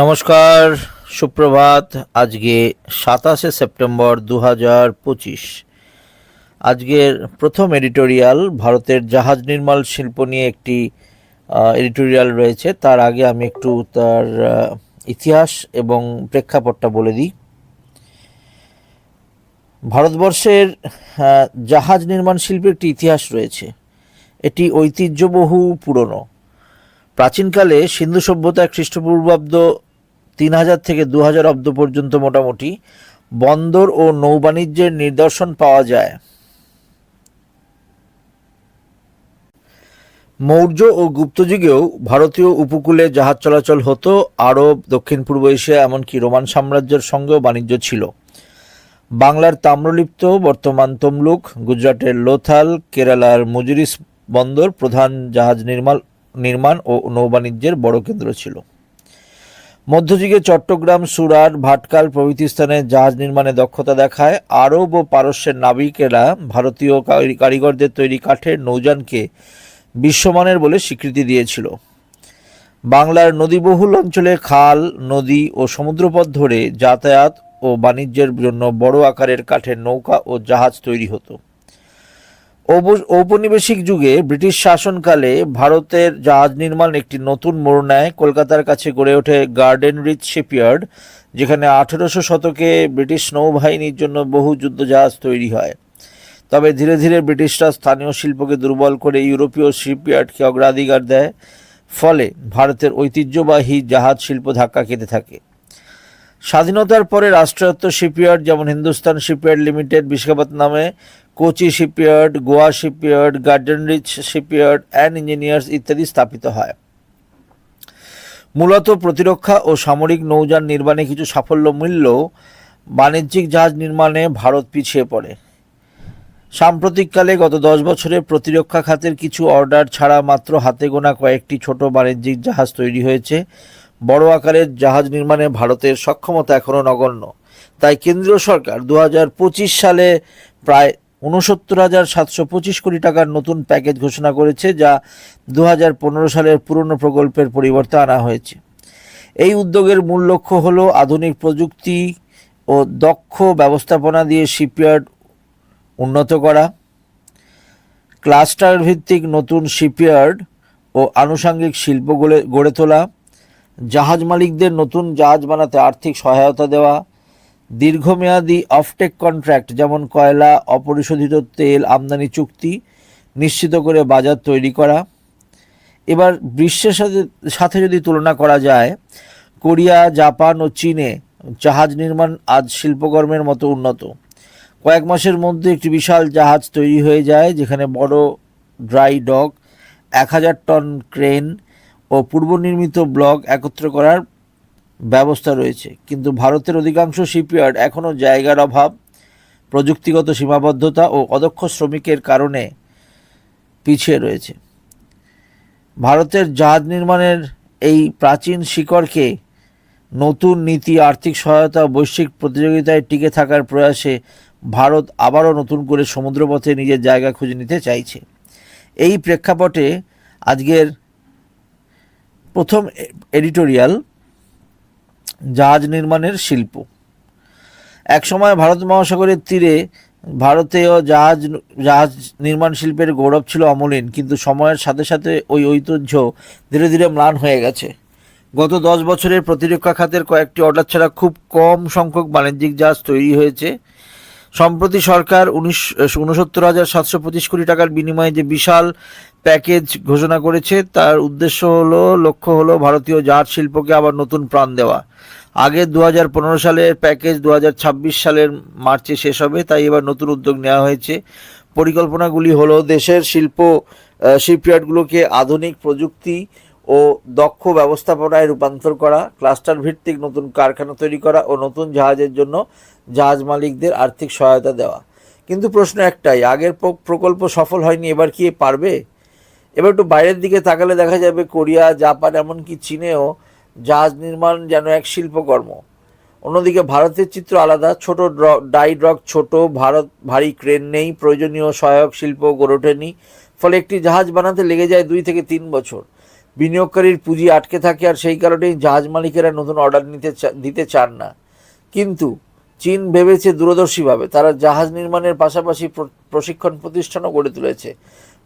নমস্কার, সুপ্রভাত। আজকে সাতাশে সেপ্টেম্বর দু হাজার পঁচিশ। আজকের প্রথম এডিটোরিয়াল ভারতের জাহাজ নির্মাণ শিল্প নিয়ে একটি এডিটোরিয়াল রয়েছে। তার আগে আমি একটু তার ইতিহাস এবং প্রেক্ষাপটটা বলে দিই। ভারতবর্ষের জাহাজ নির্মাণ শিল্পের একটি ইতিহাস রয়েছে। এটি ঐতিহ্যবহু পুরনো। প্রাচীনকালে সিন্ধু সভ্যতায় খ্রিস্টপূর্বাব্দ তিন হাজার থেকে দু হাজার অব্দ পর্যন্ত মোটামুটি বন্দর ও নৌবাণিজ্যের নিদর্শন পাওয়া যায়। মৌর্য ও গুপ্ত যুগেও ভারতীয় উপকূলে জাহাজ চলাচল হতো, আরব, দক্ষিণ পূর্ব এশিয়া, এমনকি রোমান সাম্রাজ্যের সঙ্গেও বাণিজ্য ছিল। বাংলার তাম্রলিপ্ত, বর্তমান তমলুক, গুজরাটের লোথাল, কেরালার মুজুরিস বন্দর প্রধান জাহাজ নির্মাণ নির্মাণ ও নৌবাণিজ্যের বড় কেন্দ্র ছিল। মধ্যযুগে চট্টগ্রাম, সুরাট, ভাটকাল প্রভৃতি স্থানে জাহাজ নির্মাণে দক্ষতা দেখায়। আরব ও পারস্যের নাবিকেরা ভারতীয় কারিগরদের তৈরি কাঠের নৌযানকে বিশ্বমানের বলে স্বীকৃতি দিয়েছিল। বাংলার নদীবহুল অঞ্চলে খাল, নদী ও সমুদ্রপথ ধরে যাতায়াত ও বাণিজ্যের জন্য বড় আকারের কাঠের নৌকা ও জাহাজ তৈরি হতো। ঔপনিবেশিক যুগে ব্রিটিশ শাসনকালে ভারতের জাহাজ নির্মাণ একটি নতুন মোড় নেয়। কলকাতার কাছে গড়ে ওঠে গার্ডেন রিচ শিপইয়ার্ড যেখানে আঠেরোশো শতকে ব্রিটিশ নৌবাহিনীর জন্য বহু যুদ্ধজাহাজ তৈরি হয়। তবে ধীরে ধীরে ব্রিটিশরা স্থানীয় শিল্পকে দুর্বল করে ইউরোপীয় শিপইয়ার্ডকে অগ্রাধিকার দেয়। ফলে ভারতের ঐতিহ্যবাহী জাহাজ শিল্প ধাক্কা খেতে থাকে। স্বাধীনতার পরে রাষ্ট্রায়ত্ত শিপইয়ার্ড যেমন Hindustan shipyard limited বিশাখাপত্তনমে Kochi shipyard Goa shipyard garden reach shipyard and engineers ইত্যাদি স্থাপিত হয়। মূলত প্রতিরক্ষা ও সামরিক নৌযান নির্মাণে কিছু সাফল্য মিললেও বাণিজ্যিক জাহাজ নির্মাণে ভারত পিছিয়ে পড়ে সাম্প্রতিককালে গত দশ বছরে প্রতিরক্ষা খাতের কিছু অর্ডার ছাড়া মাত্র হাতে গোনা কয়েকটি ছোট বাণিজ্যিক জাহাজ তৈরি হয়েছে। বড় আকারের জাহাজ নির্মাণে ভারতের সক্ষমতা এখনও নগণ্য। তাই কেন্দ্রীয় সরকার দু হাজার পঁচিশ সালে প্রায় উনসত্তর হাজার সাতশো পঁচিশ কোটি টাকার নতুন প্যাকেজ ঘোষণা করেছে, যা দু হাজার পনেরো সালের পুরনো প্রকল্পের পরিবর্তে আনা হয়েছে। এই উদ্যোগের মূল লক্ষ্য হল আধুনিক প্রযুক্তি ও দক্ষ ব্যবস্থাপনা দিয়ে শিপইয়ার্ড উন্নত করা। ক্লাস্টার ভিত্তিক নতুন শিপইয়ার্ড ও আনুষাঙ্গিক শিল্প গড়ে গড়ে তোলা। জাহাজ মালিকদের নতুন জাহাজ বানাতে আর্থিক সহায়তা দেওয়া। দীর্ঘমেয়াদী অফটেক কন্ট্রাক্ট, যেমন কয়লা, অপরিশোধিত তেল, আমদানি চুক্তি নিশ্চিত করে বাজার তৈরি করা। এবার বিশ্বের সাথে সাথে যদি তুলনা করা যায়, কোরিয়া, জাপান ও চীনে জাহাজ নির্মাণ আজ শিল্পকর্মের মতো উন্নত। কয়েক মাসের মধ্যে একটি বিশাল জাহাজ তৈরি হয়ে যায়, যেখানে বড় ড্রাই ডক এক হাজার টন ক্রেন ও পূর্বনির্মিত ব্লক একত্র করার ব্যবস্থা রয়েছে। কিন্তু ভারতের অধিকাংশ শিপইয়ার্ড এখনও জায়গার অভাব, প্রযুক্তিগত সীমাবদ্ধতা ও অদক্ষ শ্রমিকের কারণে পিছিয়ে রয়েছে। ভারতের জাহাজ নির্মাণের এই প্রাচীন শিকড়কে নতুন নীতি, আর্থিক সহায়তা, বৈশ্বিক প্রতিযোগিতায় টিকে থাকার প্রয়াসে ভারত আবারও নতুন করে সমুদ্রপথে নিজের জায়গা খুঁজে নিতে চাইছে। এই প্রেক্ষাপটে আজকের প্রথম এডিটোরিয়াল জাহাজ নির্মাণের শিল্প। একসময় ভারত মহাসাগরের তীরে ভারতীয় জাহাজ জাহাজ নির্মাণ শিল্পের গৌরব ছিল অমলিন, কিন্তু সময়ের সাথে সাথে ওই ঐতিহ্য ধীরে ধীরে ম্লান হয়ে গেছে। গত দশ বছরের প্রতিরক্ষা খাতের কয়েকটি অর্ডার ছাড়া খুব কম সংখ্যক বাণিজ্যিক জাহাজ তৈরি হয়েছে। সম্প্রতি সরকার উনিশ, উনসত্তর হাজার সাতশো পঁচিশ কোটি টাকার বিনিময়ে যে বিশাল প্যাকেজ ঘোষণা করেছে। তার উদ্দেশ্য হলো, লক্ষ্য হলো ভারতীয় জাহাজ শিল্পকে আবার নতুন প্রাণ দেওয়া। আগে দু হাজার পনেরো সালের প্যাকেজ দু হাজার ছাব্বিশ সালের মার্চে শেষ হবে, তাই এবার নতুন উদ্যোগ নেওয়া হয়েছে। পরিকল্পনাগুলি হলো দেশের শিল্প শিপইয়ার্ডগুলোকে আধুনিক প্রযুক্তি ও দক্ষ ব্যবস্থাপনায় রূপান্তর করা ক্লাস্টার ভিত্তিক নতুন কারখানা তৈরি করা ও নতুন জাহাজের জন্য জাহাজ মালিকদের আর্থিক সহায়তা দেওয়া। কিন্তু প্রশ্ন একটাই, আগের প্রকল্প সফল হয়নি, এবার কি পারবে? এবার একটু বাইরের দিকে তাকালে দেখা যাবে কোরিয়া, জাপান, এমনকি চীনেও জাহাজ নির্মাণ যেন এক শিল্পকর্ম। অন্যদিকে ভারতের চিত্র আলাদা, ছোট ড্র- ডাই ড্রগ, ছোট, ভারত, ভারী ক্রেন নেই, প্রয়োজনীয় সহায়ক শিল্প গড়ে ওঠেনি, ফলে একটি জাহাজ বানাতে লেগে যায় দুই থেকে তিন বছর। বিনিয়োগকারীর পুঁজি আটকে থাকে আর সেই কারণেই জাহাজ মালিকেরা নতুন অর্ডার নিতে দিতে চান না। কিন্তু চীন ভেবেছে দূরদর্শীভাবে, তারা জাহাজ নির্মাণের পাশাপাশি প্র- প্রশিক্ষণ প্রতিষ্ঠানও গড়ে তুলেছে।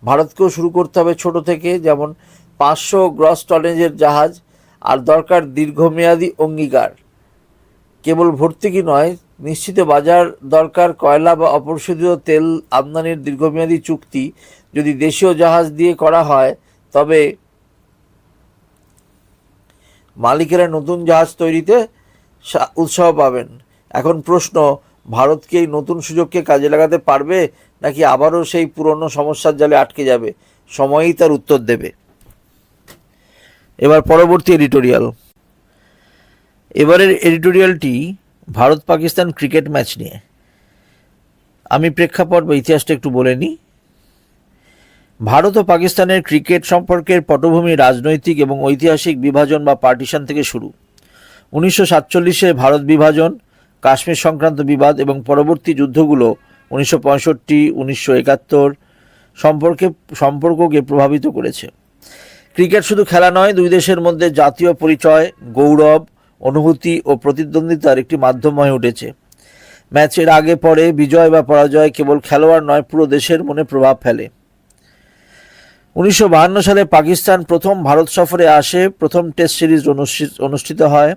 ভারতকেও শুরু করতে হবে ছোট থেকে, যেমন পাঁচশো গ্রস টনেজের জাহাজ আর দরকার দীর্ঘমেয়াদী অঙ্গীকার। কেবল ভর্তুকি নয়, নিশ্চিত বাজার দরকার কয়লা বা অপরিশোধিত তেল আমদানির দীর্ঘমেয়াদী চুক্তি। যদি দেশীয় জাহাজ দিয়ে করা হয়, তবে মালিকেরা নতুন জাহাজ তৈরিতে উৎসাহ পাবেন। এখন প্রশ্ন ভারত কি এই নতুন সুযোগকে কাজে লাগাতে পারবে নাকি আবারও সেই পুরনো সমস্যার জালে আটকে যাবে? সময়ই তার উত্তর দেবে। এবার পরবর্তী এডিটোরিয়াল। এবারের এডিটোরিয়ালটি ভারত পাকিস্তান ক্রিকেট ম্যাচ নিয়ে। আমি প্রেক্ষাপট বা ইতিহাসটা একটু বলে নিই। ভারত ও পাকিস্তানের ক্রিকেট সম্পর্কের পটভূমি রাজনৈতিক এবং ঐতিহাসিক বিভাজন বা পার্টিশন থেকে শুরু। উনিশশো সাতচল্লিশে ভারত বিভাজন কাশ্মীর সংক্রান্ত বিবাদ এবং পরবর্তী যুদ্ধগুলো উনিশশো পঁয়ষট্টি, উনিশশো একাত্তর সম্পর্কে, সম্পর্ককে প্রভাবিত করেছে। ক্রিকেট শুধু খেলা নয়, দুই দেশের মধ্যে জাতীয় পরিচয়, গৌরব, অনুভূতি ও প্রতিদ্বন্দ্বিতার একটি মাধ্যম হয়ে উঠেছে। ম্যাচের আগে পরে বিজয় বা পরাজয় কেবল খেলোয়াড় নয়, পুরো দেশের মনে প্রভাব ফেলে। উনিশশো সালে পাকিস্তান প্রথম ভারত সফরে আসে, প্রথম টেস্ট সিরিজ অনুষ্ঠি- অনুষ্ঠিত হয়।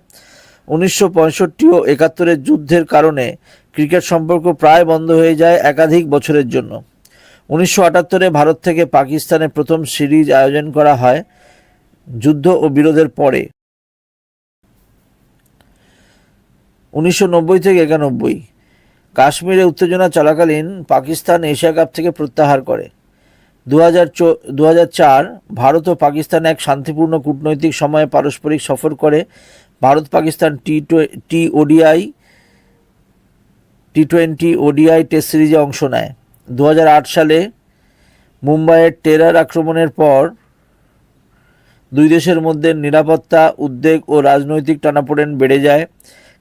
উনিশশো পঁয়ষট্টি ও একাত্তরের যুদ্ধের কারণে ক্রিকেট সম্পর্ক প্রায় বন্ধ হয়ে যায় একাধিক বছরের জন্য। উনিশশো আটাত্তরে ভারত থেকে পাকিস্তানে প্রথম সিরিজ আয়োজন করা হয় যুদ্ধ ও বিরোধের পরে। উনিশশো নব্বই থেকে একানব্বই। কাশ্মীরে উত্তেজনা চলাকালীন পাকিস্তান এশিয়া কাপ থেকে প্রত্যাহার করে। দু হাজার ভারত ও পাকিস্তান এক শান্তিপূর্ণ কূটনৈতিক সময়ে পারস্পরিক সফর করে Bharat Pakistan T T ODI, T twenty ODI test সিরিজে অংশ নেয়। দু হাজার আট সালে মুম্বাইয়ের টেরার আক্রমণের পর দুই দেশের মধ্যে নিরাপত্তা, উদ্বেগ ও রাজনৈতিক টানাপোড়েন বেড়ে যায়।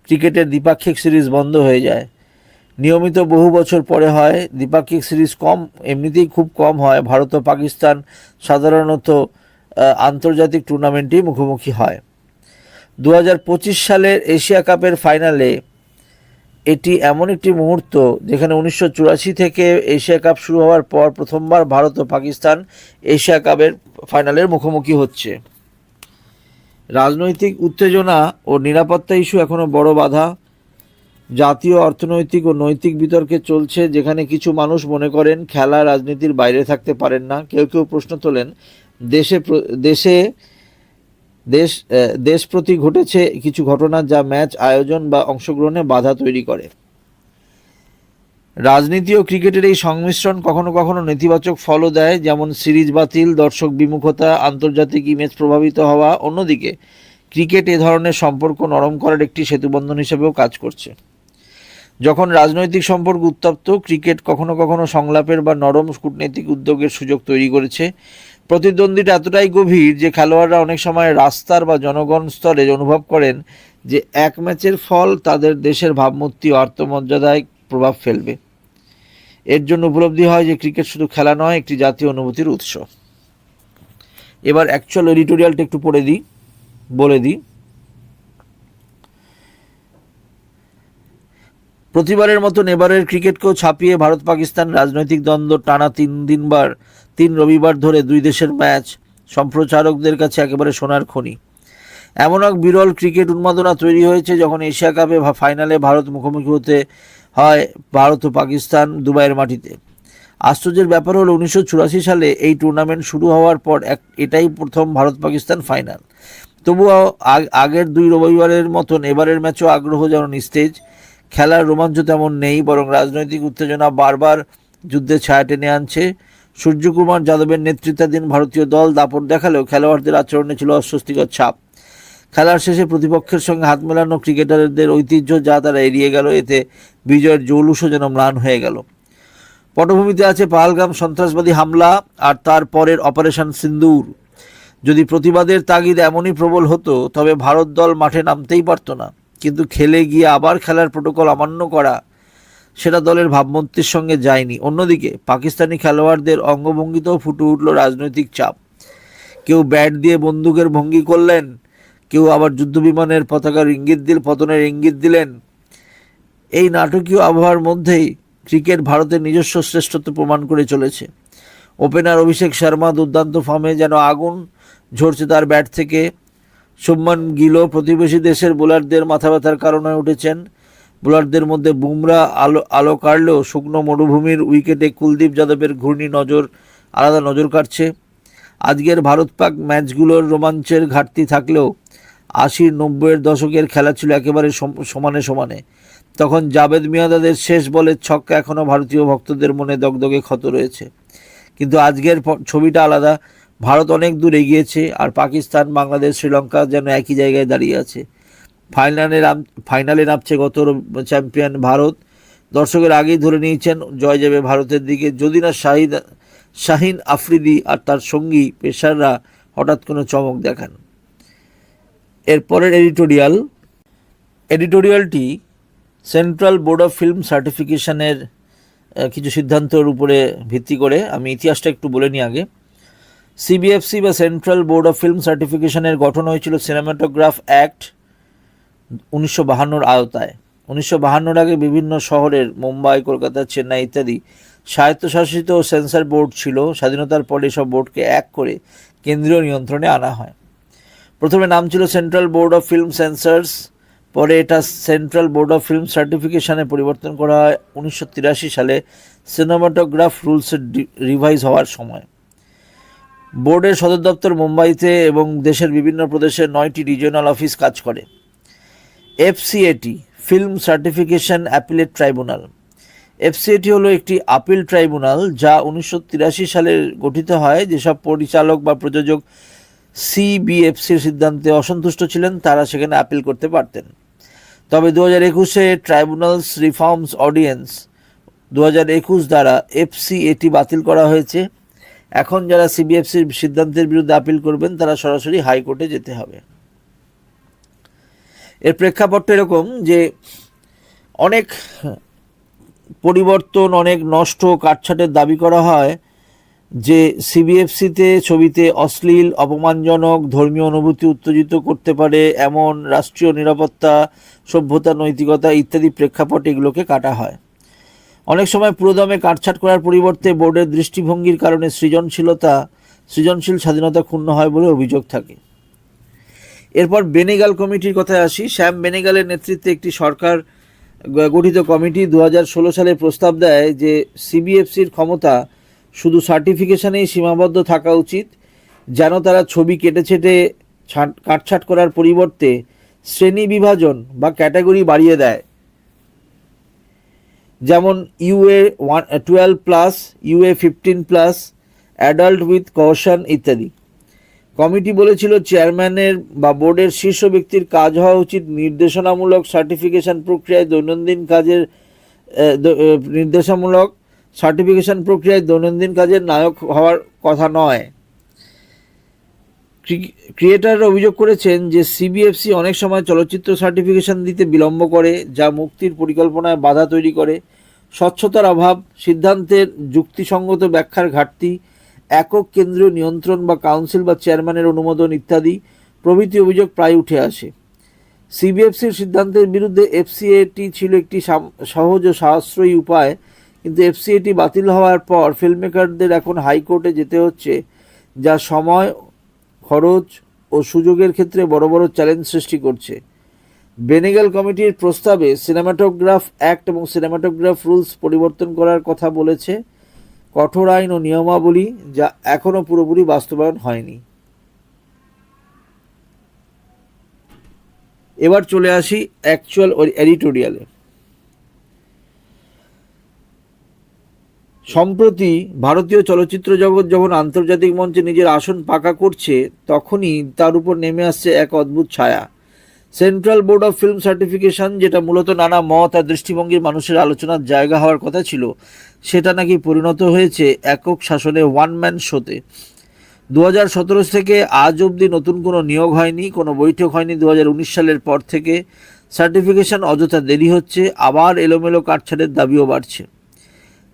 ক্রিকেটের দ্বিপাক্ষিক সিরিজ বন্ধ হয়ে যায়। নিয়মিত বহু বছর পরে হয়, দ্বিপাক্ষিক সিরিজ কম, এমনিতেই খুব কম হয়। ভারত ও পাকিস্তান সাধারণত আন্তর্জাতিক টুর্নামেন্টেই মুখোমুখি হয়। দু হাজার পঁচিশ সালের এশিয়া কাপের ফাইনালে এটি এমন একটি মুহূর্ত যেখানে উনিশশো চুরাশি থেকে এশিয়া কাপ শুরু হওয়ার পর প্রথমবার ভারত ও পাকিস্তান এশিয়া কাপের ফাইনালের মুখোমুখি হচ্ছে। রাজনৈতিক উত্তেজনা ও নিরাপত্তা ইস্যু এখনও বড় বাধা। জাতীয় অর্থনৈতিক ও নৈতিক বিতর্কে চলছে, যেখানে কিছু মানুষ মনে করেন খেলা রাজনীতির বাইরে থাকতে পারেন না। কেউ কেউ প্রশ্ন তোলেন, দেশে দেশে দেশ দেশ প্রতি ঘটেছে কিছু ঘটনা যা ম্যাচ, আয়োজন বা অংশগ্রহণে বাধা তৈরি করে। রাজনীতি ও ক্রিকেটের এই সংমিশ্রণ কখনো কখনো নেতিবাচক ফলও দেয়, যেমন সিরিজ বাতিল, দর্শক বিমুখতা, আন্তর্জাতিক ইমেজ প্রভাবিত হওয়া, অন্যদিকে ক্রিকেট এ ধরনের সম্পর্ক নরম করার একটি সেতুবন্ধন হিসেবেও কাজ করছে। যখন রাজনৈতিক সম্পর্ক উত্তপ্ত, ক্রিকেট কখনো কখনো সংলাপের বা নরম কূটনৈতিক উদ্যোগের সুযোগ তৈরি করেছে প্রতিদ্বন্দ্বিতা এতটাই গভীর যে খেলোয়াড়রা অনেক সময় রাস্তার বা জনগণ স্তরে অনুভব করেন যে এক ম্যাচের ফল তাদের দেশের ভাবমূর্তি আত্মমর্যাদায় প্রভাব ফেলবে। এর জন্য উপলব্ধি হয় যে ক্রিকেট শুধু খেলা নয়, একটি জাতীয় অনুভূতির উৎস। এবার অ্যাকচুয়াল এডিটোরিয়ালটা একটু পড়ে দিই, বলে দিই। প্রতিবারের মতন এবারের ক্রিকেটকেও ছাপিয়ে ভারত পাকিস্তান রাজনৈতিক দ্বন্দ্ব টানা তিন দিনবার তিন রবিবার ধরে দুই দেশের ম্যাচ সম্প্রচারকদের কাছে একেবারে সোনার খনি। এমন এক বিরল ক্রিকেট উন্মাদনা তৈরি হয়েছে যখন এশিয়া কাপে ফাইনালে ভারত মুখোমুখি হতে হয় ভারত ও পাকিস্তান দুবাইয়ের মাটিতে। আশ্চর্যের ব্যাপার হলো উনিশশো চুরাশি সালে এই টুর্নামেন্ট শুরু হওয়ার পর এক এটাই প্রথম ভারত পাকিস্তান ফাইনাল। তবুও আগ- আগের দুই রবিবারের মতন এবারের ম্যাচও আগ্রহ যেন নিস্তেজ। খেলার রোমাঞ্চ তেমন নেই, বরং রাজনৈতিক উত্তেজনা বারবার যুদ্ধের ছায়া টেনে আনছে। সূর্যকুমার যাদবের নেতৃত্বাধীন ভারতীয় দল দাপট দেখালেও খেলোয়াড়দের আচরণে ছিল অস্বস্তিকর ছাপ। খেলার শেষে প্রতিপক্ষের সঙ্গে হাত মেলানো ক্রিকেটারদের ঐতিহ্য যা তারা এড়িয়ে গেল, এতে বিজয়ের জৌলুসও যেন ম্লান হয়ে গেল। পটভূমিতে আছে পাহালগাম সন্ত্রাসবাদী হামলা আর তার পরের অপারেশন সিন্দুর। যদি প্রতিবাদের তাগিদ এমনই প্রবল হতো, তবে ভারত দল মাঠে নামতেই পারতো না। কিন্তু খেলে গিয়ে আবার খেলার প্রোটোকল অমান্য করা সেটা দলের ভাবমূর্তির সঙ্গে যায়নি। অন্যদিকে পাকিস্তানি খেলোয়াড়দের অঙ্গভঙ্গিতেও ফুটে উঠল রাজনৈতিক চাপ। কেউ ব্যাট দিয়ে বন্দুকের ভঙ্গি করলেন, কেউ আবার যুদ্ধবিমানের পতাকার ইঙ্গিত দিল, পতনের ইঙ্গিত দিলেন। এই নাটকীয় আবহাওয়ার মধ্যেই ক্রিকেট ভারতের নিজস্ব শ্রেষ্ঠত্ব প্রমাণ করে চলেছে। ওপেনার অভিষেক শর্মা দুর্দান্ত ফর্মে যেন আগুন ঝরছে তার ব্যাট থেকে। শুভমান গিলও প্রতিবেশী দেশের বোলারদের মাথা ব্যথার কারণে উঠেছেন। বোলারদের মধ্যে বুমরা আলো আলো কাড়লেও শুকনো মরুভূমির উইকেটে কুলদীপ যাদবের ঘূর্ণি নজর, আলাদা নজর কাটছে আজকের ভারত পাক ম্যাচগুলোর রোমাঞ্চের ঘাটতি থাকলেও আশির নব্বইয়ের দশকের খেলা ছিল একেবারে সম- সমানে সমানে। তখন জাভেদ মিয়াদাদের শেষ বলের ছক্কা এখনও ভারতীয় ভক্তদের মনে দগদগে ক্ষত রয়েছে। কিন্তু আজকের ছবিটা আলাদা। ভারত অনেক দূর এগিয়েছে আর পাকিস্তান, বাংলাদেশ, শ্রীলঙ্কা যেন একই জায়গায় দাঁড়িয়ে আছে। ফাইনালে নাম, ফাইনালে নামছে গত চ্যাম্পিয়ন ভারত। দর্শকের আগেই ধরে নিয়েছেন, জয় যাবে ভারতের দিকে। যদি না শাহিদ শাহিন আফ্রিদি আর তার সঙ্গী পেশাররা হঠাৎ কোনো চমক দেখান। এরপরের এডিটোরিয়াল। এডিটোরিয়ালটি সেন্ট্রাল বোর্ড অফ ফিল্ম সার্টিফিকেশনের কিছু সিদ্ধান্তের উপরে ভিত্তি করে। আমি ইতিহাসটা একটু বলে নিই আগে। সিবিএফসি বা সেন্ট্রাল বোর্ড অফ ফিল্ম সার্টিফিকেশনের গঠন হয়েছিল সিনেমাটোগ্রাফ অ্যাক্ট উনিশশো বাহান্নর আওতায়। উনিশশো বাহান্নর আগে বিভিন্ন শহরের, মুম্বাই, কলকাতা, চেন্নাই ইত্যাদি স্বায়ত্তশাসিত সেন্সার বোর্ড ছিল। স্বাধীনতার পরে সব বোর্ডকে এক করে কেন্দ্রীয় নিয়ন্ত্রণে আনা হয়। প্রথমে নাম ছিল central board of film censors, পরে এটা সেন্ট্রাল বোর্ড অফ ফিল্ম সার্টিফিকেশনে পরিবর্তন করা হয় উনিশশো তিরাশি সালে। সিনেমাটোগ্রাফ রুলসের রিভাইজ হওয়ার সময়। বোর্ডের সদর দপ্তর মুম্বাইতে এবং দেশের বিভিন্ন প্রদেশে নয়টি রিজিওনাল অফিস কাজ করে। FCAT film certification appellate tribunal FCAT হলো একটি আপিল ট্রাইব্যুনাল যা উনিশশো তিরাশি সালে গঠিত হয়। যেসব পরিচালক বা প্রযোজক সিবিএফসির সিদ্ধান্তে অসন্তুষ্ট ছিলেন, তারা সেখানে আপিল করতে পারতেন। তবে দু হাজার একুশে ট্রাইব্যুনালস রিফর্মস অডিয়েন্স দু হাজার একুশ দ্বারা এফসিএটি বাতিল করা হয়েছে। এখন যারা সিবিএফসির সিদ্ধান্তের বিরুদ্ধে আপিল করবেন, তারা সরাসরি হাইকোর্টে যেতে হবে। এর প্রেক্ষাপটটা এরকম যে অনেক পরিবর্তন, অনেক নষ্ট কাটছাটের দাবি করা হয় যে সিবিএফসিতে ছবিতে অশ্লীল, অপমানজনক, ধর্মীয় অনুভূতি উত্তেজিত করতে পারে এমন রাষ্ট্রীয় নিরাপত্তা, সভ্যতা, নৈতিকতা ইত্যাদি প্রেক্ষাপট এগুলোকে কাটা হয়। অনেক সময় পুরোদমে কাটছাট করার পরিবর্তে বোর্ডের দৃষ্টিভঙ্গির কারণে সৃজনশীলতা, সৃজনশীল স্বাধীনতা ক্ষুণ্ণ হয় বলে অভিযোগ থাকে। এরপর বেনেগাল কমিটির কথায় আসি। শ্যাম বেনেগালের নেতৃত্বে একটি সরকার গঠিত কমিটি দু হাজার ষোলো সালে প্রস্তাব দেয় যে সিবিএফসির ক্ষমতা শুধু সার্টিফিকেশানেই সীমাবদ্ধ থাকা উচিত, যেন তারা ছবি কেটে ছেটে ছাট কাটছাট করার পরিবর্তে শ্রেণি বিভাজন বা ক্যাটাগরি বাড়িয়ে দেয়। যেমন UA one twelve plus, UA fifteen plus, adult with caution ইত্যাদি। কমিটি বলেছিল চেয়ারম্যানের বা বোর্ডের শীর্ষ ব্যক্তির কাজ হওয়া উচিত নির্দেশনামূলক সার্টিফিকেশন প্রক্রিয়ায় দৈনন্দিন কাজের নির্দেশামূলক সার্টিফিকেশন প্রক্রিয়ায় দৈনন্দিন কাজের নায়ক হওয়ার কথা নয়। ক্রিয়েটাররা অভিযোগ করেছেন যে সিবিএফসি অনেক সময় চলচ্চিত্র সার্টিফিকেশন দিতে বিলম্ব করে, যা মুক্তির পরিকল্পনায় বাধা তৈরি করে। স্বচ্ছতার অভাব, সিদ্ধান্তের যুক্তিসঙ্গত ব্যাখ্যার ঘাটতি একক কেন্দ্রীয় নিয়ন্ত্রণ বা কাউন্সিল বা চেয়ারম্যানের অনুমোদন ইত্যাদি প্রভৃতি অভিযোগ প্রায় উঠে আসে। সিবিএফসির সিদ্ধান্তের বিরুদ্ধে এফসিএটি ছিল একটি সহজ ও সাশ্রয়ী উপায়, কিন্তু এফসিএটি বাতিল হওয়ার পর ফিল্মমেকারদের এখন হাইকোর্টে যেতে হচ্ছে, যা সময়, খরচ ও সুযোগের ক্ষেত্রে বড় বড় চ্যালেঞ্জ সৃষ্টি করছে। বেনেগাল কমিটির প্রস্তাবে সিনেমাটোগ্রাফ অ্যাক্ট এবং সিনেমাটোগ্রাফ রুলস পরিবর্তন করার কথা বলেছে কঠোর আইন ও নিয়মাবলী যা এখনও পুরোপুরি বাস্তবায়ন হয়নি। এবার চলে আসি অ্যাকচুয়াল এডিটোরিয়ালে সম্প্রতি ভারতীয় চলচ্চিত্র জগৎ যখন আন্তর্জাতিক মঞ্চে নিজের আসন পাকা করছে, তখনই তার উপর নেমে আসছে এক অদ্ভুত ছায়া। Central board of film certification যেটা মূলত নানা মত আর দৃষ্টিভঙ্গির মানুষের আলোচনার জায়গা হওয়ার কথা ছিল, সেটা নাকি পরিণত হয়েছে একক শাসনে ওয়ান ম্যান শোতে দু হাজার সতেরো থেকে আজ অবধি নতুন কোনো নিয়োগ হয়নি, কোনো বৈঠক হয়নি। দু হাজার উনিশ সালের পর থেকে সার্টিফিকেশন অযথা দেরি হচ্ছে, আবার এলোমেলো কাটছাটের দাবিও বাড়ছে।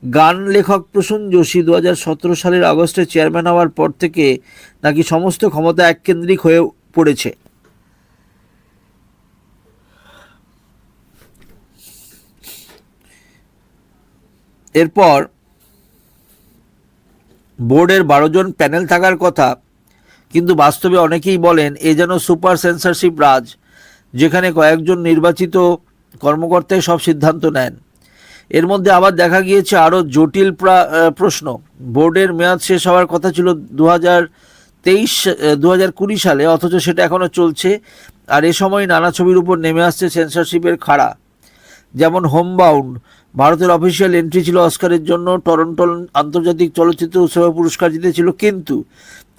গান লেখক প্রসূন যোশী দু হাজার সতেরো সালের আগস্টে চেয়ারম্যান হওয়ার পর থেকে নাকি সমস্ত ক্ষমতা এককেন্দ্রিক হয়ে পড়েছে। এরপর বোর্ডের বারো জন প্যানেল থাকার কথা, কিন্তু বাস্তবে অনেকেই বলেন এ যেন সুপার সেন্সরশিপ রাজ, যেখানে কয়েকজন নির্বাচিত কর্মকর্তাই সব সিদ্ধান্ত নেন। এর মধ্যে আবার দেখা গিয়েছে আরও জটিল প্রা- প্রশ্ন। বোর্ডের মেয়াদ শেষ হওয়ার কথা ছিল দু হাজার তেইশ দু হাজার কুড়ি সালে, অথচ সেটা এখনও চলছে, আর এ সময় নানা ছবির উপর নেমে আসছে সেন্সরশিপের খাড়া। যেমন হোমবাউন্ড ভারতের অফিসিয়াল এন্ট্রি ছিল অস্কারের জন্য টরন্টো আন্তর্জাতিক চলচ্চিত্র উৎসবে পুরস্কার জিতেছিল, কিন্তু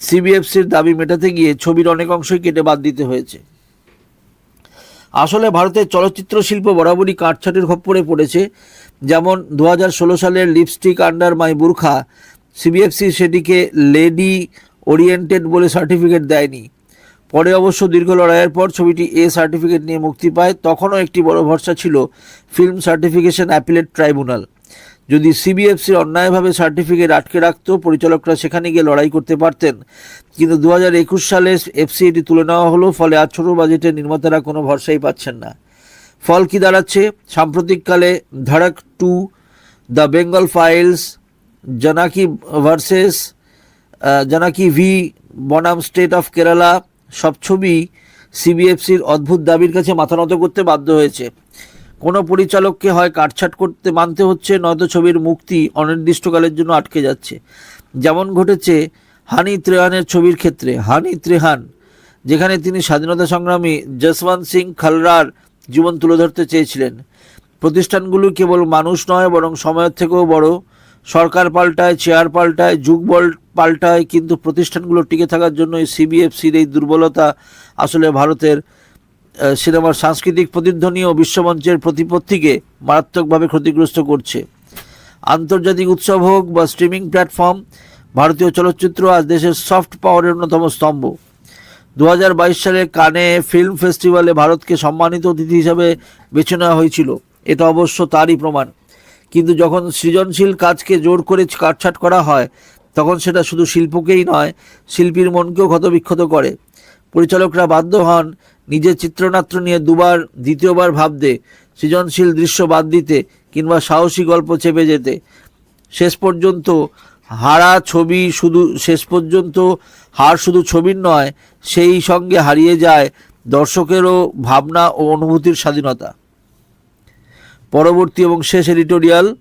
সিবিএফসির দাবি মেটাতে গিয়ে ছবির অনেক অংশই কেটে বাদ দিতে হয়েছে। আসলে ভারতের চলচ্চিত্র শিল্প বরাবরই কাটছাটের খপ্পরে পড়েছে। যেমন দু হাজার ষোলো সালের lipstick under my burkha, CBFC সেটিকে লেডি ওরিয়েন্টেড বলে সার্টিফিকেট দেয়নি। পরে অবশ্য দীর্ঘ লড়াইয়ের পর ছবিটি এ সার্টিফিকেট নিয়ে মুক্তি পায়, তখনও একটি বড় ভরসা ছিল ফিল্ম সার্টিফিকেশন অ্যাপিলেট ট্রাইব্যুনাল। যদি সিবিএফসি অন্যায়ভাবে সার্টিফিকেট আটকে রাখত, পরিচালকরা সেখানে গিয়ে লড়াই করতে পারতেন। কিন্তু দু হাজার একুশ সালে এফসি এটি তুলে নেওয়া হলো, ফলে আর ছোটো বাজেটে নির্মাতারা কোনো ভরসাই পাচ্ছেন না। ফল কি দাঁড়াচ্ছে? সাম্প্রতিককালে Dhadak two, the Bengal files, Janaki versus Janaki V, বনাম স্টেট অফ কেরালা সব ছবি সিবিএফসির অদ্ভুত দাবির কাছে মাথা নত করতে বাধ্য হয়েছে। কোনো পরিচালককে হয় কাটছাট করতে মানতে হচ্ছে, নয়তো ছবির মুক্তি অনির্দিষ্টকালের জন্য আটকে যাচ্ছে। যেমন ঘটেছে হানি ত্রেহানের ছবির ক্ষেত্রে। হানি ত্রেহান, যেখানে তিনি স্বাধীনতা সংগ্রামী যশবন্ত সিং খালরার জীবন তুলে ধরতে চেয়েছিলেন। প্রতিষ্ঠানগুলো কেবল মানুষ নয়, বরং সময়ের থেকেও বড়। সরকার পাল্টায় চেয়ার পাল্টায়, যুগ পাল্টায়, কিন্তু প্রতিষ্ঠানগুলো টিকে থাকার জন্য এই সিবিএফসির এই দুর্বলতা আসলে ভারতের সিনেমার সাংস্কৃতিক প্রতিধ্বনি ও বিশ্বমঞ্চের প্রতিপত্তিকে মারাত্মকভাবে ক্ষতিগ্রস্ত করছে। আন্তর্জাতিক উৎসব হোক বা স্ট্রিমিং প্ল্যাটফর্ম ভারতীয় চলচ্চিত্র আজ দেশের সফট পাওয়ারের অন্যতম স্তম্ভ। দু হাজার বাইশ সালে কানে ফিল্ম ফেস্টিভ্যালে ভারতকে সম্মানিত অতিথি হিসাবে বেছে নেওয়া হয়েছিল। এটা অবশ্য তারই প্রমাণ। কিন্তু যখন সৃজনশীল কাজকে জোর করে কাটছাট করা হয়, তখন সেটা শুধু শিল্পকেই নয়, শিল্পীর মনকেও ক্ষতবিক্ষত করে। পরিচালকরা বাধ্য হন নিজের চিত্রনাট্য নিয়ে দুবার, দ্বিতীয়বার ভাবতে, সৃজনশীল দৃশ্য বাদ দিতে কিংবা সাহসী গল্প চেপে যেতে। শেষ পর্যন্ত হারা ছবি শুধু, শেষ পর্যন্ত হার শুধু ছবির নয়, সেই সঙ্গে হারিয়ে যায় দর্শকেরও ভাবনা ও অনুভূতির স্বাধীনতা। পরবর্তী এবং শেষ এডিটোরিয়াল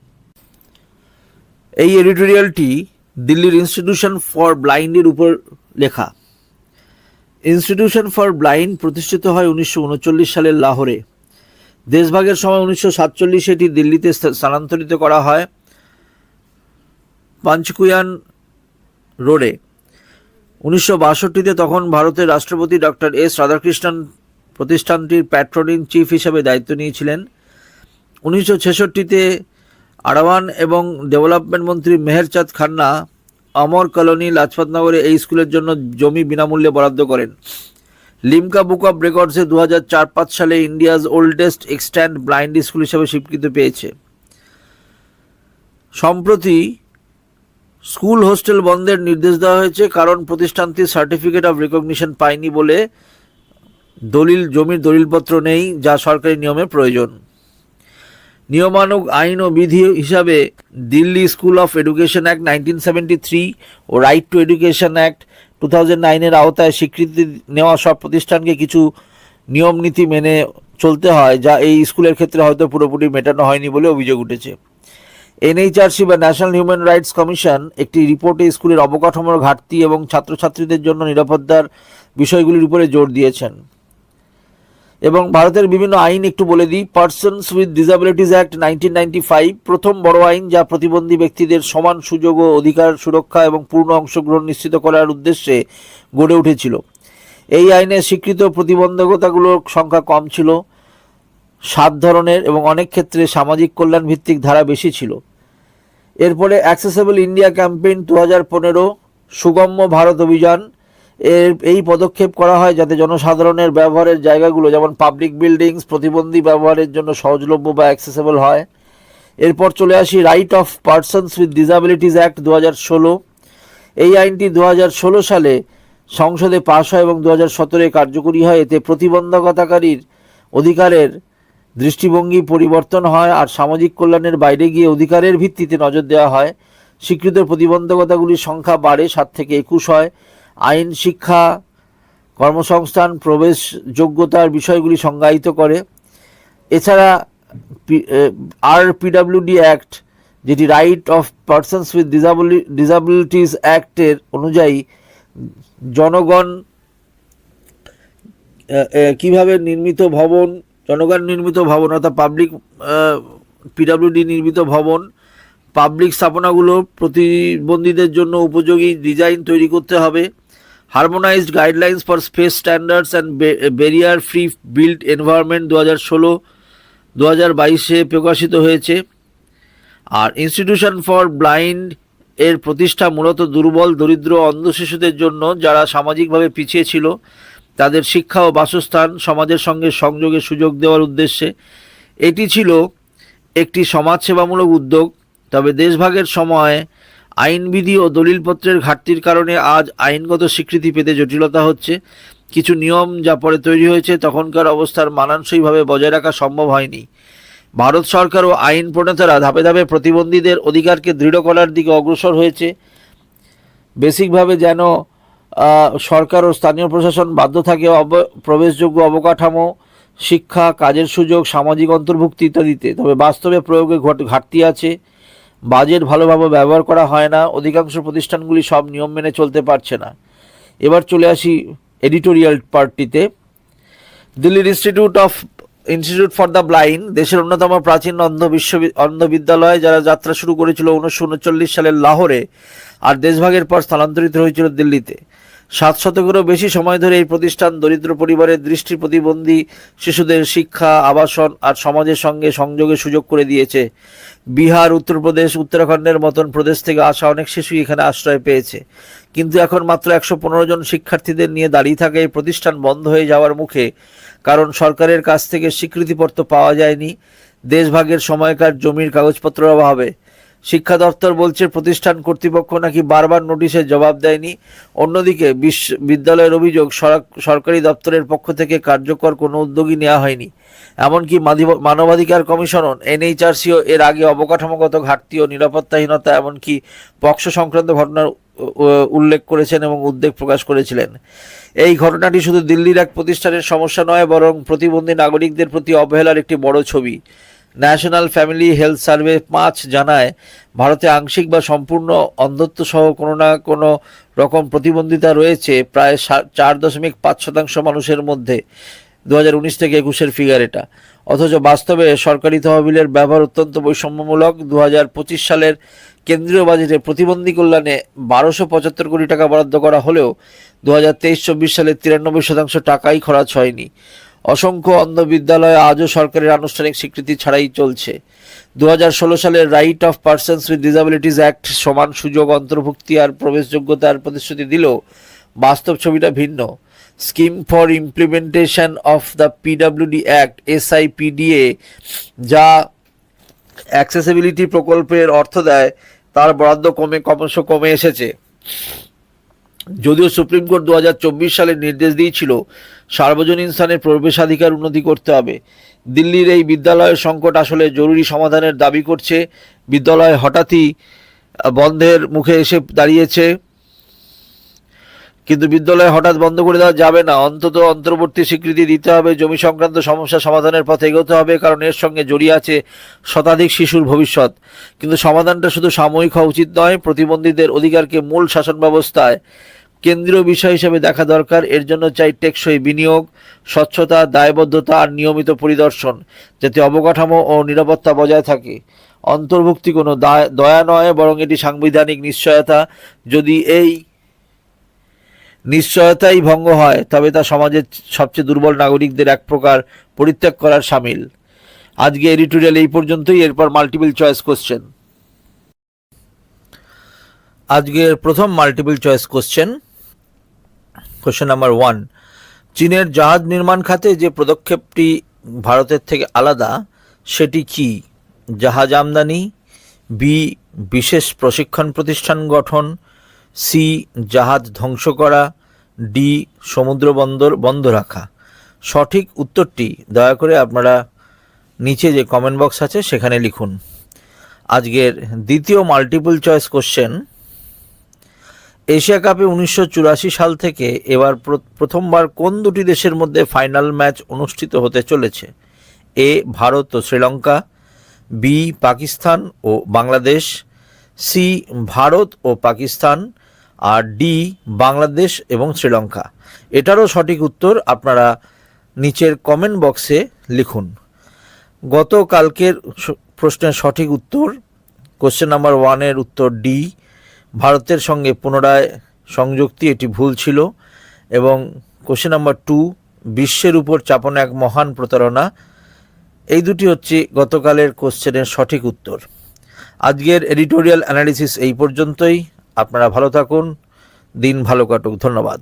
এই এডিটোরিয়ালটি দিল্লির ইনস্টিটিউশন ফর ব্লাইন্ডের উপর লেখা। ইনস্টিটিউশন ফর ব্লাইন্ড প্রতিষ্ঠিত হয় উনিশশো উনচল্লিশ সালের লাহোরে। দেশভাগের সময় উনিশশো এটি দিল্লিতে স্থা- স্থানান্তরিত করা হয়। পাঞ্চকুয়ান রোডে। উনিশশো বাষট্টিতে তখন ভারতের রাষ্ট্রপতি ডক্টর এস রাধাকৃষ্ণন প্রতিষ্ঠানটির প্যাট্রনিং চিফ হিসেবে দায়িত্ব নিয়েছিলেন। উনিশশো ছেষট্টিতে আড়ওয়ান এবং ডেভেলপমেন্ট মন্ত্রী মেহেরচাঁদ খান্না অমর কলোনি লাজপতনগরে এই স্কুলের জন্য জমি বিনামূল্যে বরাদ্দ করেন। লিমকা বুক অফ রেকর্ডসে দু হাজার চার পাঁচ সালে India's oldest extant blind school হিসেবে স্বীকৃতি পেয়েছে। সম্প্রতি স্কুল হোস্টেল বন্ধের নির্দেশ দেওয়া হয়েছে, কারণ প্রতিষ্ঠানটি সার্টিফিকেট অফ রেকগনিশন পায়নি বলে দলিল, জমির দলিলপত্র নেই, যা সরকারি নিয়মে প্রয়োজন। নিয়মানুগ আইন ও বিধি হিসাবে Delhi school of education act nineteen seventy three O right to education act two thousand নাইনের আওতায় স্বীকৃতি নেওয়া সব প্রতিষ্ঠানকে কিছু নিয়ম নীতি মেনে চলতে হয়, যা এই স্কুলের ক্ষেত্রে হয়তো পুরোপুরি মেটানো হয়নি বলে অভিযোগ উঠেছে। এনএইচআরসি বা ন্যাশনাল হিউম্যান রাইটস কমিশন একটি রিপোর্টে স্কুলের অবকাঠামোর ঘাটতি এবং ছাত্রছাত্রীদের জন্য নিরাপত্তার বিষয়গুলির উপরে জোর দিয়েছেন। এবং ভারতের বিভিন্ন আইন একটু বলে দিই। Persons with disabilities act nineteen প্রথম বড় আইন যা প্রতিবন্ধী ব্যক্তিদের সমান সুযোগ ও অধিকার, সুরক্ষা এবং পূর্ণ অংশগ্রহণ নিশ্চিত করার উদ্দেশ্যে গড়ে উঠেছিল। এই আইনে স্বীকৃত প্রতিবন্ধকতাগুলোর সংখ্যা কম ছিল, সাত ধরনের এবং অনেক ক্ষেত্রে সামাজিক কল্যাণ ভিত্তিক ধারা বেশি ছিল। এরপরে অ্যাক্সেসেবল ইন্ডিয়া ক্যাম্পেইন দু হাজার পনেরো, সুগম্য ভারত অভিযান এর এই পদক্ষেপ করা হয় যাতে জনসাধারণের ব্যবহারের জায়গাগুলো, যেমন পাবলিক বিল্ডিংস প্রতিবন্ধী ব্যবহারের জন্য সহজলভ্য বা অ্যাক্সেসেবল হয়। এরপর চলে আসি right of persons with disabilities act দু হাজার ষোলো। এই আইনটি দু হাজার ষোলো সালে সংসদে পাশ হয় এবং দু হাজার সতেরোয় কার্যকরী হয়। এতে প্রতিবন্ধকতাকারীর অধিকারের দৃষ্টিভঙ্গি পরিবর্তন হয় আর সামাজিক কল্যাণের বাইরে গিয়ে অধিকারের ভিত্তিতে নজর দেওয়া হয়। স্বীকৃত প্রতিবন্ধকতাগুলির সংখ্যা বাড়ে, সাত থেকে একুশ হয়। আইন, শিক্ষা, কর্মসংস্থান প্রবেশ যোগ্যতার বিষয়গুলি সংজ্ঞায়িত করে। এছাড়া আর পিডাব্লিউডি অ্যাক্ট যেটি রাইট অফ পার্সনস উইথ ডিসাবলি ডিসাবিলিটিস অ্যাক্টের অনুযায়ী জনগণ কীভাবে নির্মিত ভবন, জনগণ নির্মিত ভবন অর্থাৎ পাবলিক পিডাব্লিউডি নির্মিত ভবন পাবলিক স্থাপনাগুলো প্রতিবন্ধীদের জন্য উপযোগী ডিজাইন তৈরি করতে হবে। Harmonised guidelines for space standards and barrier free build environment দু হাজার ষোলো দু হাজার বাইশে প্রকাশিত হয়েছে। আর ইনস্টিটিউশন ফর ব্লাইন্ড এর প্রতিষ্ঠা মূলত দুর্বল, দরিদ্র, অন্ধ শিশুদের জন্য যারা সামাজিকভাবে পিছিয়ে ছিল, তাদের শিক্ষা ও বাসস্থান সমাজের সঙ্গে সংযোগের সুযোগ দেওয়ার উদ্দেশ্যে। এটি ছিল একটি সমাজসেবামূলক উদ্যোগ, তবে দেশভাগের সময় আইনবিধি ও দলিলপত্রের ঘাটতির কারণে আজ আইনগত স্বীকৃতি পেতে জটিলতা হচ্ছে। কিছু নিয়ম যা পরে তৈরি হয়েছে, তখনকার অবস্থার মানানসইভাবে বজায় রাখা সম্ভব হয়নি। ভারত সরকার ও আইন প্রণেতারা ধাপে ধাপে প্রতিবন্ধীদের অধিকারকে দৃঢ় করার দিকে অগ্রসর হয়েছে। বেসিকভাবে যেন সরকার ও স্থানীয় প্রশাসন বাধ্য থাকে প্রবেশযোগ্য অবকাঠামো, শিক্ষা, কাজের সুযোগ, সামাজিক অন্তর্ভুক্তি ইত্যাদিতে। তবে বাস্তবে প্রয়োগে ঘট- ঘাটতি আছে। বাজেট ভালোভাবে ব্যবহার করা হয় না, অধিকাংশ প্রতিষ্ঠানগুলি সব নিয়ম মেনে চলতে পারছে না। এবার চলে আসি এডিটোরিয়াল পার্টিতে দিল্লির institute of, institute for the blind, দেশের অন্যতম প্রাচীন অন্ধ বিশ্ব অন্ধ বিদ্যালয়, যারা যাত্রা শুরু করেছিল উনিশশো উনচল্লিশ সালের লাহোরে, আর দেশভাগের পর স্থানান্তরিত হয়েছিল দিল্লিতে। সাত শতকেরও বেশি সময় ধরে এই প্রতিষ্ঠান দরিদ্র পরিবারের দৃষ্টি প্রতিবন্ধী শিশুদের শিক্ষা, আবাসন আর সমাজের সঙ্গে সংযোগের সুযোগ করে দিয়েছে। বিহার, উত্তরপ্রদেশ, উত্তরাখণ্ডের মতন প্রদেশ থেকে আসা অনেক শিশু এখানে আশ্রয় পেয়েছে। কিন্তু এখন মাত্র একশো পনেরো জন শিক্ষার্থীদের নিয়ে দাঁড়িয়ে থাকা এই প্রতিষ্ঠান বন্ধ হয়ে যাওয়ার মুখে কারণ সরকারের কাছ থেকে স্বীকৃতিপত্র পাওয়া যায়নি। দেশভাগের সময়কার জমির কাগজপত্রের অভাবে শিক্ষা দপ্তর বলছে প্রতিষ্ঠান কর্তৃপক্ষ নাকি বারবার নোটিশের জবাব দেয়নি। অন্যদিকে বিদ্যালয়ের অভিযোগ সরকারি দপ্তরের পক্ষ থেকে কার্যকর কোনো উদ্যোগই নেওয়া হয়নি। এমনকি মানবাধিকার কমিশন এনএইচআরসিও এর আগে অবকাঠামোগত ঘাটতি ও নিরাপত্তাহীনতা এমনকি পক্ষ সংক্রান্ত ঘটনার উল্লেখ করেছেন এবং উদ্বেগ প্রকাশ করেছিলেন। এই ঘটনাটি শুধু দিল্লির এক প্রতিষ্ঠানের সমস্যা নয়, বরং প্রতিবন্ধী নাগরিকদের প্রতি অবহেলার একটি বড় ছবি। ন্যাশনাল ফ্যামিলি হেলথ সার্ভে পাঁচ জানায়, ভারতে আংশিক বা সম্পূর্ণ অন্ধত্ব সহ কোনো না কোনো রকম প্রতিবন্ধিতা রয়েছে প্রায় চার দশমিক পাঁচ শতাংশ মানুষের মধ্যে দু উনিশ থেকে একুশের ফিগার এটা। অথচ বাস্তবে সরকারি তহবিলের ব্যবহার অত্যন্ত বৈষম্যমূলক। দু পঁচিশ সালের কেন্দ্রীয় বাজেটে প্রতিবন্ধী কল্যাণে বারোশো পঁচাত্তর কোটি টাকা বরাদ্দ করা হলেও দু হাজার তেইশ চব্বিশ সালে তিরানব্বই শতাংশ টাকাই খরচ হয়নি। অসংখ্য অন্ধ বিদ্যালয় আজও সরকারের আনুষ্ঠানিক স্বীকৃতি ছাড়াই চলছে। দু হাজার ষোলো সালের right of persons with disabilities act সমান সুযোগ, অন্তর্ভুক্তি আর প্রবেশযোগ্যতার প্রতিশ্রুতি দিলেও বাস্তব ছবিটা ভিন্ন। Scheme for implementation of the PWD act SIPDA যা অ্যাক্সেসিবিলিটি প্রকল্পের অর্থ দেয়, তার বরাদ্দ কমে ক্রমশ কমে এসেছে। যদিও সুপ্রিম কোর্ট দু সালে নির্দেশ দিয়েছিল সার্বজনীন স্থানে প্রবেশাধিকার উন্নতি করতে হবে। দিল্লির এই বিদ্যালয়ের সংকট আসলে জরুরি সমাধানের দাবি করছে। বিদ্যালয় হঠাৎই বন্ধের মুখে এসে দাঁড়িয়েছে। কিন্তু বিদ্যালয় হঠাৎ বন্ধ করে দেওয়া যাবে না। অন্তত অন্তর্বর্তী স্বীকৃতি দিতে হবে, জমি সংক্রান্ত সমস্যা সমাধানের পথে এগোতে হবে, কারণ এর সঙ্গে জড়িয়ে আছে শতাধিক শিশুর ভবিষ্যৎ। কিন্তু সমাধানটা শুধু সাময়িক হওয়া উচিত নয়, প্রতিবন্ধীদের অধিকারকে মূল শাসন ব্যবস্থায় কেন্দ্রীয় বিষয় হিসেবে দেখা দরকার। এর জন্য চাই টেকসই বিনিয়োগ, স্বচ্ছতা, দায়বদ্ধতা আর নিয়মিত পরিদর্শন, যাতে অবকাঠামো ও নিরাপত্তা বজায় থাকে। অন্তর্ভুক্তি কোনো দায়- নয়, বরং এটি সাংবিধানিক নিশ্চয়তা। যদি এই নিশ্চয়তাই ভঙ্গ হয়, তবে তা সমাজের সবচেয়ে দুর্বল নাগরিকদের এক প্রকার পরিত্যাগ করার সামিল। আজকে এডিটোরিয়াল এই পর্যন্তই, এরপর মাল্টিপল চয়েস কোশ্চেন আজকের প্রথম multiple choice question question number one চীনের জাহাজ নির্মাণ খাতে যে পদক্ষেপটি ভারতের থেকে আলাদা, সেটি কি? জাহাজ আমদানি, বি, বিশেষ প্রশিক্ষণ প্রতিষ্ঠান গঠন সি জাহাজ ধ্বংস করা, ডি সমুদ্র বন্দর বন্ধ রাখা। সঠিক উত্তরটি দয়া করে আপনারা নিচে যে কমেন্ট বক্স আছে সেখানে লিখুন। আজকের দ্বিতীয় মাল্টিপল চয়েস কোশ্চেন এশিয়া কাপে উনিশশো চুরাশি সাল থেকে এবার প্র- প্রথমবার কোন দুটি দেশের মধ্যে ফাইনাল ম্যাচ অনুষ্ঠিত হতে চলেছে? এ, ভারত ও শ্রীলঙ্কা, বি, পাকিস্তান ও বাংলাদেশ, সি, ভারত ও পাকিস্তান আর ডি, বাংলাদেশ এবং শ্রীলঙ্কা। এটারও সঠিক উত্তর আপনারা নিচের কমেন্ট বক্সে লিখুন। গতকালকের প্রশ্নের সঠিক উত্তর কোশ্চেন নাম্বার ওয়ানের উত্তর ডি ভারতের সঙ্গে পুনরায় সংযুক্তি এটি ভুল ছিল এবং কোশ্চেন নাম্বার টু বিশ্বের উপর চাপানো এক মহান প্রতারণা। এই দুটি হচ্ছে গতকালের কোশ্চেনের সঠিক উত্তর। আজকের এডিটোরিয়াল অ্যানালিসিস এই পর্যন্তই। আপনারা ভালো থাকুন দিন ভালো কাটুক ধন্যবাদ।